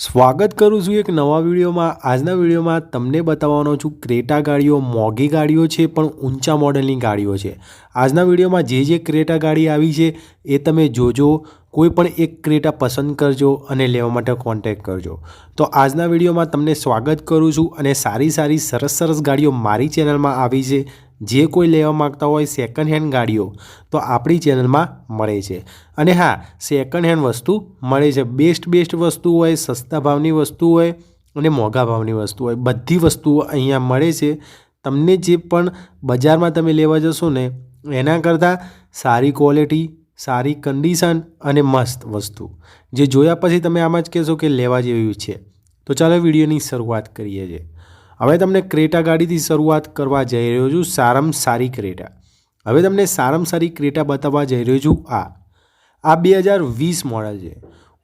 સ્વાગત કરું છું એક નવા વિડીયોમાં. આજના વિડીયોમાં તમને બતાવવાનો છું ક્રેટા ગાડીઓ, મોંઘી ગાડીઓ છે, પણ ઊંચા મોડલની ગાડીઓ છે. આજના વિડીયોમાં જે જે ક્રેટા ગાડી આવી છે, એ તમે જોજો, કોઈ પણ એક ક્રેટા પસંદ કરજો અને લેવા માટે કોન્ટેક્ટ કરજો. તો આજના વિડીયોમાં તમને સ્વાગત કરું છું અને સારી સારી સરસ સરસ ગાડીઓ મારી ચેનલમાં આવી છે. જે કોઈ લેવા માગતા હોય સેકન્ડ હેન્ડ ગાડીઓ તો આપણી ચેનલમાં મળે છે. અને હા સેકન્ડ હેન્ડ વસ્તુ મળે છે. બેસ્ટ બેસ્ટ વસ્તુ હોય, સસ્તા ભાવની વસ્તુ હોય અને મોંઘા ભાવની વસ્તુ હોય. બધી વસ્તુઓ અહીંયા મળે છે. તમને જે પણ બજારમાં તમે લેવા જશો ને, એના કરતાં સારી ક્વોલિટી સારી કન્ડિશન અને મસ્ત વસ્તુ. જે જોયા પછી તમે આમ જ કહેશો કે લેવા જેવી છે. તો ચાલો વિડીયોની શરૂઆત કરીએ છીએ હવે તમને ક્રેટા ગાડીથી શરૂઆત કરવા જઈ રહ્યો છું, સારામાં સારી ક્રેટા. હવે તમને સારામાં સારી ક્રેટા બતાવવા જઈ રહ્યો છું આ. આ બે હજાર વીસ મોડલ છે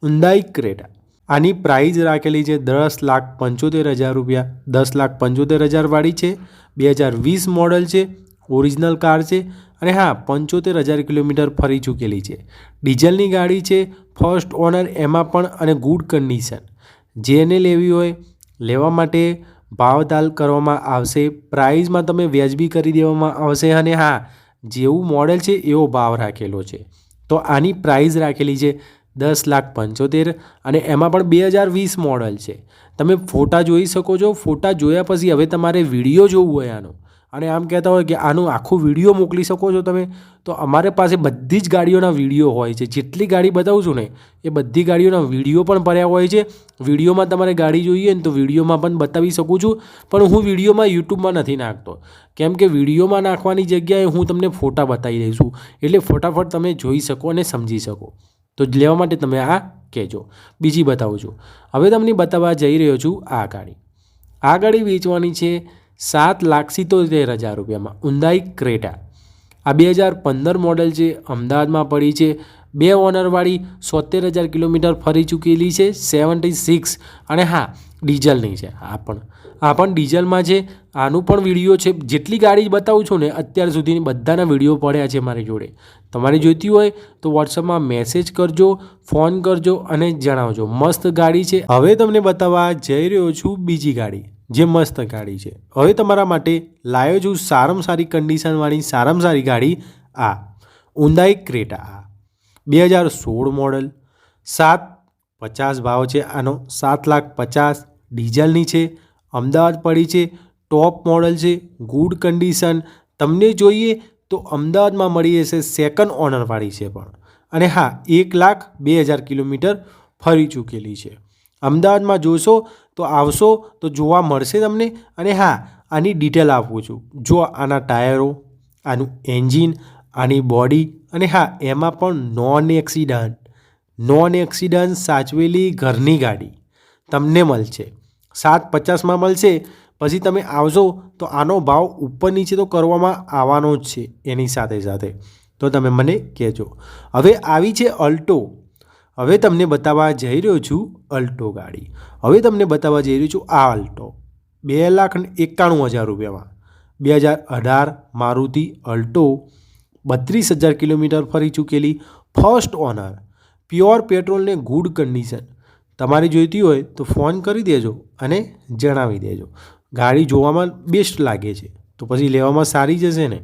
ઉંદાઈ ક્રેટા. આની પ્રાઇઝ રાખેલી છે દસ લાખ પંચોતેર હજાર રૂપિયા. દસ લાખ પંચોતેર હજારવાળી છે, બે હજાર વીસ મોડલ છે, ઓરિજિનલ કાર છે અને હા, પંચોતેર હજાર કિલોમીટર ફરી ચૂકેલી છે. ડીઝલની ગાડી છે ફર્સ્ટ ઓનર એમાં પણ અને ગુડ કન્ડિશન જેને લેવી હોય, લેવા માટે ભાવતાલ કરવામાં આવશે. પ્રાઇઝમાં તમે વ્યાજબી કરી દેવામાં આવશે અને હા, જેવું મોડેલ છે એવો ભાવ રાખેલો છે. તો આની પ્રાઇઝ રાખેલી છે દસ લાખ પંચોતેર અને એમાં પણ બે હજાર વીસ મોડલ છે. તમે ફોટા જોઈ શકો છો. ફોટા જોયા પછી હવે તમારે વીડિયો જોવું હોય આનો. અને આમ કહેતા હોય કે આનું આખું વીડિયો મોકલી શકો છો તમે, તો અમારે પાસે બધી જ ગાડીઓના વીડિયો હોય છે. જેટલી ગાડી બતાવું છું ને, એ બધી ગાડીઓના વીડિયો પણ ભર્યા હોય છે. વિડીયોમાં તમારે ગાડી જોઈએ ને તો વિડીયોમાં પણ બતાવી શકું છું, પણ હું વિડીયોમાં યુટ્યુબમાં નથી નાખતો. કેમ કે વિડીયોમાં નાખવાની જગ્યાએ હું તમને ફોટા બતાવી દઈશ. એટલે ફટાફટ તમે જોઈ શકો અને સમજી શકો. તો લેવા માટે તમે આ કહેજો. બીજી બતાવું છું. હવે તમને બતાવવા જઈ રહ્યો છું આ ગાડી. આ ગાડી વેચવાની છે સાત લાખ સિત્તોતેર હજાર રૂપિયામાં. Hyundai Creta. આ બે હજાર પંદર મોડલ છે અમદાવાદમાં પડી છે, બે ઓનરવાળી સોતેર હજાર કિલોમીટર ફરી ચૂકેલી છે, સેવન્ટી સિક્સ. અને હા, ડીઝલની છે. આ પણ. આ પણ ડીઝલમાં છે. આનું પણ વીડિયો છે. જેટલી ગાડી બતાવું છું ને, અત્યાર સુધીની બધાના વીડિયો પડ્યા છે મારી જોડે. તમારે જોઈતી હોય તો વોટ્સઅપમાં મેસેજ કરજો ફોન કરજો અને જણાવજો. મસ્ત ગાડી છે. હવે તમને બતાવવા જઈ રહ્યો છું બીજી ગાડી. જે મસ્ત ગાડી છે. હવે તમારા માટે લાવ્યો છું સારામાં સારી કન્ડિશનવાળી સારામાં સારી ગાડી આ. ઉંદાઈ ક્રેટા આ. બે હજાર સોળ મોડલ સાત પચાસ ભાવ છે. આનો સાત લાખ પચાસ ડીઝલની છે. અમદાવાદ પડી છે. ટોપ મોડલ છે. ગુડ કન્ડિશન તમને જોઈએ તો અમદાવાદમાં મળી જશે સેકન્ડ ઓનરવાળી છે પણ. અને હા, એક લાખ બે હજાર કિલોમીટર ફરી ચૂકેલી છે. અમદાવાદમાં જોશો તો આવશો તો જોવા મળશે તમને. અને હા, આની ડિટેલ આપું છું. જો આના ટાયરો, આનું એન્જિન આની બોડી અને હા, એમાં પણ નોન એક્સિડન્ટ નોન એક્સિડન્ટ સાચવેલી ઘરની ગાડી તમને મળશે. સાત પચાસમાં મળશે. પછી તમે આવશો તો આનો ભાવ ઉપર નીચે તો કરવામાં આવવાનો જ છે એની સાથે સાથે. તો તમે મને કહેજો. હવે આવી છે અલ્ટો. હવે તમને બતાવવા જઈ રહ્યો છું અલ્ટો ગાડી. હવે તમને બતાવવા જઈ રહ્યો છું આ અલ્ટો. બે લાખ ને એકાણું હજાર રૂપિયામાં. બે હજાર અઢાર મારુતિ અલ્ટો બત્રીસ હજાર કિલોમીટર ફરી ચૂકેલી ફર્સ્ટ ઓનર. પ્યોર પેટ્રોલને ગુડ કન્ડિશન. તમારે જોઈતી હોય તો ફોન કરી દેજો અને જણાવી દેજો. ગાડી જોવામાં બેસ્ટ લાગે છે. તો પછી લેવામાં સારી જશે ને?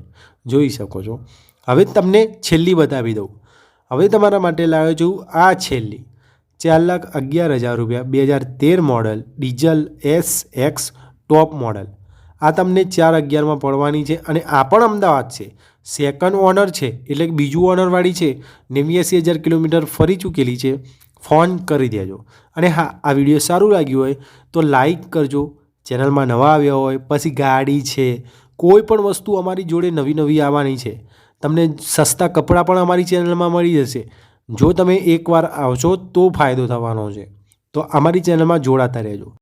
જોઈ શકો છો. હવે તમને છેલ્લી બતાવી દઉં. હવે તમારા માટે લાવ્યો છું આ છેલ્લી, ચાર લાખ અગિયાર હજાર રૂપિયા, બે હજાર તેર model, diesel S X top model. આ તમને ચાર અગિયારમાં પડવાની છે અને આ પણ અમદાવાદ છે. સેકન્ડ ઓનર છે, એટલે કે બીજું ઓનરવાળી છે. નેવ્યાસી હજાર કિલોમીટર ફરી ચૂકેલી છે. ફોન કરી દેજો. અને હા, આ વીડિયો સારું લાગ્યું હોય તો લાઈક કરજો. ચેનલમાં નવા આવ્યા હોય, પછી ગાડી છે, કોઈ પણ વસ્તુ અમારી જોડે નવી નવી આવવાની છે. તમને સસ્તા કપડાં પણ અમારી ચેનલમાં મળી જશે. જો તમે એકવાર આવશો તો ફાયદો થવાનો છે. તો અમારી ચેનલમાં જોડાતા રહેજો.